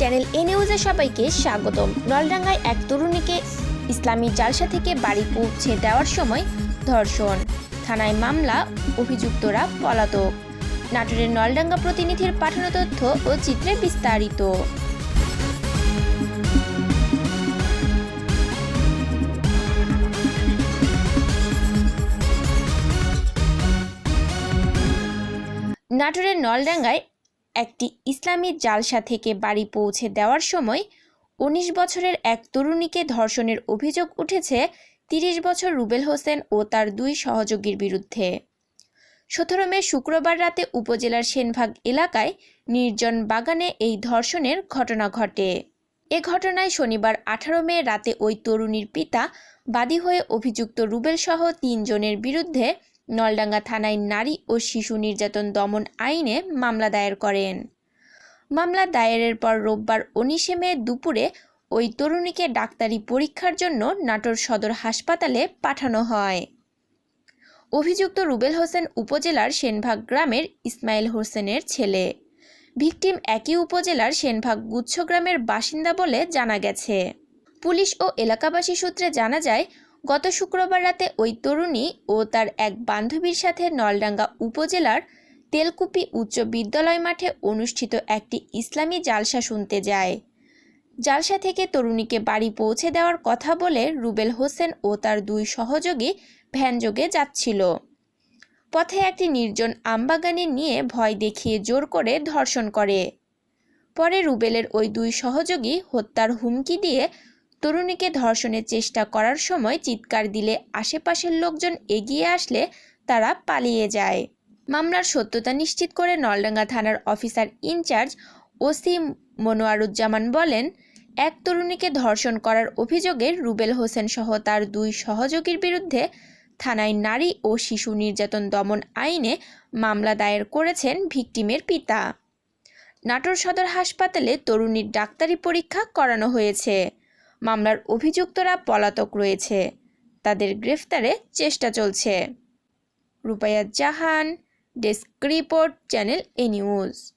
Channel এ নিউজে সবাইকে স্বাগতম। নলডাঙ্গায় এক তরুণীকে ইসলামী জালসা থেকে বাড়ি পৌঁছে দেওয়ার সময় ধর্ষণ। থানায় মামলা, অভিযুক্তরা পলাতক। নাটোরের নলডাঙ্গা প্রতিনিধির পাঠানো তথ্য ও চিত্রে বিস্তারিত। নাটোরের নলডাঙ্গায় একটি ইসলামী জালসা থেকে বাড়ি পৌঁছে দেওয়ার সময় উনিশ বছরের এক তরুণীকে ধর্ষণের অভিযোগ উঠেছে তিরিশ বছর রুবেল হোসেন ও তার দুই সহযোগীর বিরুদ্ধে। সতেরো মে শুক্রবার রাতে উপজেলার সেনভাগ এলাকায় নির্জন বাগানে এই ধর্ষণের ঘটনা ঘটে। এ ঘটনায় শনিবার আঠারো মে রাতে ওই তরুণীর পিতা বাদী হয়ে অভিযুক্ত রুবেল সহ তিনজনের বিরুদ্ধে নলডাঙ্গা থানায় নারী ও শিশু নির্যাতন দমন আইনে মামলা দায়ের করেন। মামলা দায়েরের পর রোববার উনিশে মে দুপুরে ওই তরুণীকে ডাক্তারি পরীক্ষার জন্য নাটোর সদর হাসপাতালে পাঠানো হয়। অভিযুক্ত রুবেল হোসেন উপজেলার সেনভাগ গ্রামের ইসমাইল হোসেনের ছেলে। ভিকটিম একই উপজেলার সেনভাগ গুচ্ছ গ্রামের বাসিন্দা বলে জানা গেছে। পুলিশ ও এলাকাবাসী সূত্রে জানা যায় গত শুক্রবার রাতে ওই তরুণী ও তার এক বান্ধবীর সাথে নলডাঙ্গা উপজেলার তেলকুপি উচ্চ বিদ্যালয় মাঠে অনুষ্ঠিত একটি ইসলামী জালসা শুনতে যায়। জালসা থেকে তরুণীকে বাড়ি পৌঁছে দেওয়ার কথা বলে রুবেল হোসেন ও তার দুই সহযোগী ভ্যানযোগে যাচ্ছিল। পথে একটি নির্জন আমবাগানে নিয়ে ভয় দেখিয়ে জোর করে ধর্ষণ করে। পরে রুবেলের ওই দুই সহযোগী হত্যার হুমকি দিয়ে তরুণীকে ধর্ষণের চেষ্টা করার সময় চিৎকার দিলে আশেপাশের লোকজন এগিয়ে আসলে তারা পালিয়ে যায়। মামলার সত্যতা নিশ্চিত করে নলডাঙ্গা থানার অফিসার ইনচার্জ ওসি মনোয়ারুজ্জামান বলেন, এক তরুণীকে ধর্ষণ করার অভিযোগে রুবেল হোসেন সহ তার দুই সহযোগীর বিরুদ্ধে থানায় নারী ও শিশু নির্যাতন দমন আইনে মামলা দায়ের করেছেন ভিকটিমের পিতা। নাটোর সদর হাসপাতালে তরুণীর ডাক্তারি পরীক্ষা করানো হয়েছে। মামলার অভিযুক্তরা পলাতক রয়েছে। তাদের গ্রেফতারে চেষ্টা চলছে। Rupaiya Jahan, desk report, channel A news.